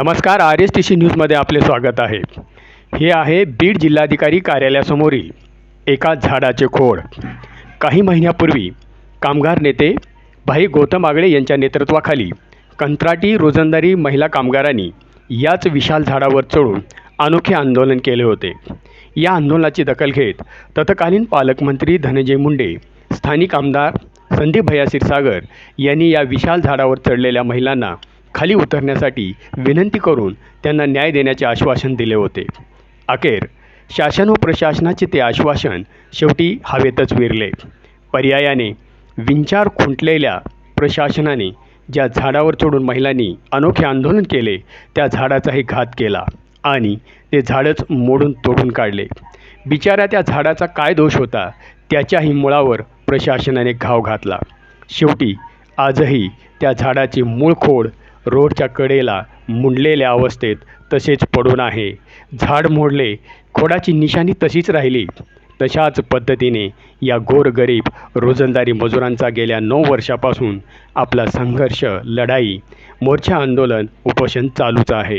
नमस्कार R S T C न्यूजमध्ये आपले स्वागत आहे. हे आहे बीड जिल्हाधिकारी कार्यालयासमोरील एका झाडाचे खोड. काही महिन्यापूर्वी कामगार नेते भाई गौतम आगळे यांच्या नेतृत्वाखाली कंत्राटी रोजंदारी महिला कामगारांनी याच विशाल झाडावर चढून अनोखे आंदोलन केले होते. या आंदोलनाची दखल घेत तत्कालीन पालकमंत्री धनंजय मुंडे स्थानिक आमदार संदीप भैया क्षीरसागर यांनी या विशाल झाडावर चढलेल्या महिलांना खाली उतरण्यासाठी विनंती करून त्यांना न्याय देण्याचे आश्वासन दिले होते. अखेर शासन व प्रशासनाचे ते आश्वासन शेवटी हवेतच विरले. पर्यायाने विंचार खुंटलेल्या प्रशासनाने ज्या झाडावर चढून महिलांनी अनोखे आंदोलन केले त्या झाडाचाही घात केला आणि ते झाडच मोडून तोडून काढले. बिचाऱ्या त्या झाडाचा काय दोष होता त्याच्याही मुळावर प्रशासनाने घाव घातला. शेवटी आजही त्या झाडाची मूळ खोड रोडच्या कडेला मुंडलेल्या अवस्थेत तसेच पडून आहे. झाड मोडले खोडाची निशाणी तशीच राहिली. तशाच पद्धतीने या गोरगरीब रोजंदारी मजुरांचा गेल्या नऊ वर्षापासून आपला संघर्ष लढाई मोर्चा आंदोलन उपोषण चालूच आहे.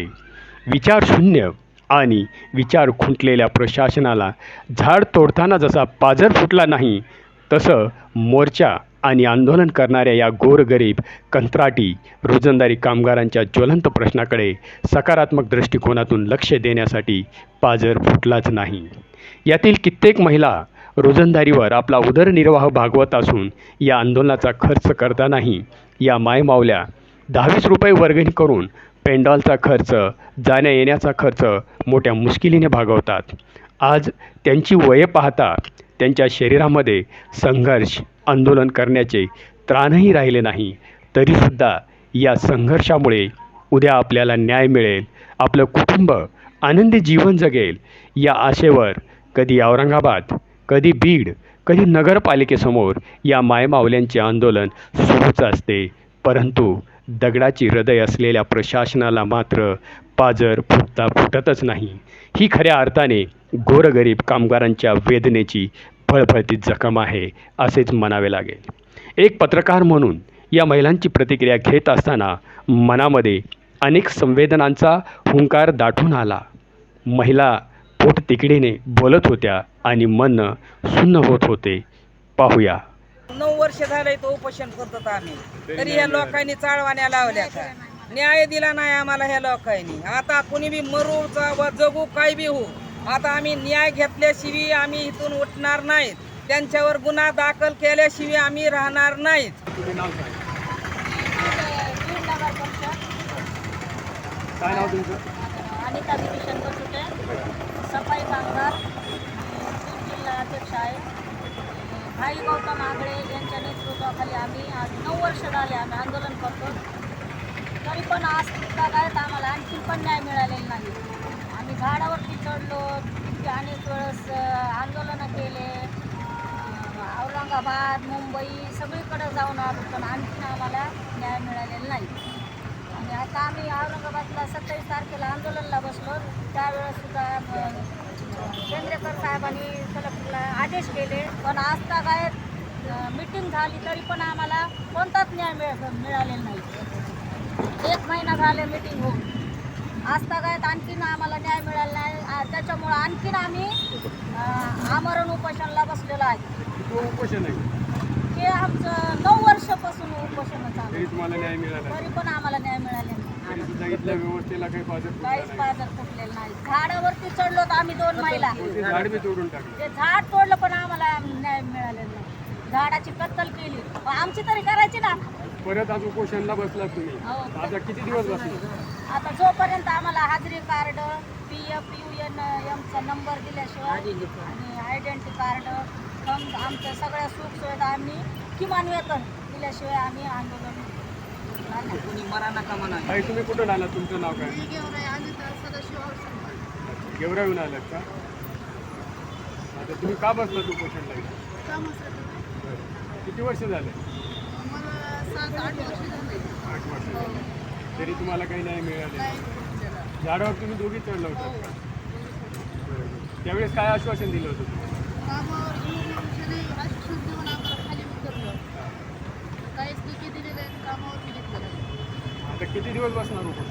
विचारशून्य आणि विचार खुंटलेल्या प्रशासनाला झाड तोडताना जसा पाझर फुटला नाही तसं मोर्चा आणि आंदोलन करणाऱ्या या गोरगरीब कंत्राटी रोजंदारी कामगारांच्या ज्वलंत प्रश्नाकडे सकारात्मक दृष्टिकोनातून लक्ष देण्यासाठी पाजर फुटलाच नाही. यातील कित्येक महिला रोजंदारीवर आपला उदरनिर्वाह भागवत असून या आंदोलनाचा खर्च करतानाही या मायमावल्या दहावीस रुपये वर्गणी करून पेंडॉलचा खर्च जाण्या येण्याचा खर्च मोठ्या मुश्किलीने भागवतात. आज त्यांची वये पाहता त्यांच्या शरीरामध्ये संघर्ष आंदोलन करण्याचे त्राणही राहिले नाही. तरीसुद्धा या संघर्षामुळे उद्या आपल्याला न्याय मिळेल. आपलं कुटुंब आनंदी जीवन जगेल. या आशेवर कधी औरंगाबाद कधी बीड कधी नगरपालिकेसमोर या मायमावल्यांचे आंदोलन सुरूच असते. परंतु दगडाची हृदय असलेल्या प्रशासनाला मात्र पाजर फुटता फुटतच नाही. ही खऱ्या अर्थाने गोरगरीब कामगारांच्या वेदनेची फळफळतीत जखम आहे असेच म्हणावे लागेल. एक पत्रकार म्हणून या महिलांची प्रतिक्रिया घेत असताना मनामध्ये अनेक संवेदनांचा हुंकार दाटून आला. महिला पोट तिकडीने बोलत होत्या आणि मन सुन्न होत होते. पाहूया. नऊ वर्ष झालंय तो उपोषण करतो आम्ही. तरी या लोकांनी चाळवाण्या लावल्या का? न्याय दिला नाही आम्हाला ह्या लोकांनी. आता कुणी बी मरू वा जगू काय बी होऊ आता आम्ही न्याय घेतल्याशिवाय आम्ही इथून उठणार नाहीत. त्यांच्यावर गुन्हा दाखल केल्याशिवाय आम्ही राहणार नाहीत. काय नाव तुमचं? अनिता देवी शंकर सुटे सफाई कामगार. बीड जिल्हा अध्यक्ष आहे. भाई गौतम आगळे यांच्या नेतृत्वाखाली आम्ही आज नऊ वर्ष झाले आम्ही आंदोलन करतो. तरी पण आज काय आम्हाला आणखी पण न्याय मिळालेला नाही. आम्ही झाडावरती चढलो तिथे अनेक वेळेस आंदोलनं केले. औरंगाबाद मुंबई सगळीकडे जाऊन आलो पण आणखीन आम्हाला न्याय मिळालेला नाही. आणि आता आम्ही औरंगाबादला सत्तावीस तारखेला आंदोलनला बसलो. त्यावेळेस सुद्धा केंद्रेकर साहेबांनी कलेक्टरला आदेश केले. पण आजता काय मिटिंग झाली तरी पण आम्हाला कोणताच न्याय मिळ मिळालेला नाही. एक महिना झाले मिटिंग होऊन. आजता काय आणखीन आम्हाला न्याय मिळाला नाही. त्याच्यामुळं आणखीन आम्ही आमरण उपोषणला बसलेलो आहे. उपोषण आहे. हे आमचं नऊ वर्षापासून उपोषण चालू आहे. तुम्हाला न्याय मिळाला तरी पण आम्हाला न्याय मिळालेला नाही. सुद्धा इथल्या व्यवस्थेला काही पाजर काहीच बाजार फुटलेलं नाही. झाडावरती चढलो तर आम्ही दोन महिला. झाड बी तोडून टाकलं. ते झाड तोडलं पण आम्हाला न्याय मिळालेला नाही. झाडाची कत्तल केली. मग आमची तरी करायची ना. परत आज उपोषणला बसला तुम्ही. हो. आता किती दिवस बसले आता जोपर्यंत आम्हाला हाजरी card P F U N एमचा number दिल्याशिवाय आणि आयडेंटिटी कार्ड आमच्या सगळ्या सुख सुविधा आम्ही किमान वेतन दिल्याशिवाय आम्ही आंदोलन ताई तुम्ही कुठून आलात? तुमचं नाव काय? गेवराहून आलात का? आता तुम्ही का बसलात उपोषणला इथं? बरं. किती वर्ष झाले. आठ वर्ष झाले. तरी तुम्हाला काही नाही. मिळाले झाडावर तुम्ही दोघी चढला बरं. त्यावेळेस काय आश्वासन दिलं होतं आता किती दिवस बसणार तोपर्यंत.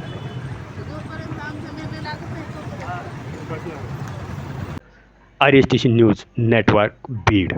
R S T C news network Beed.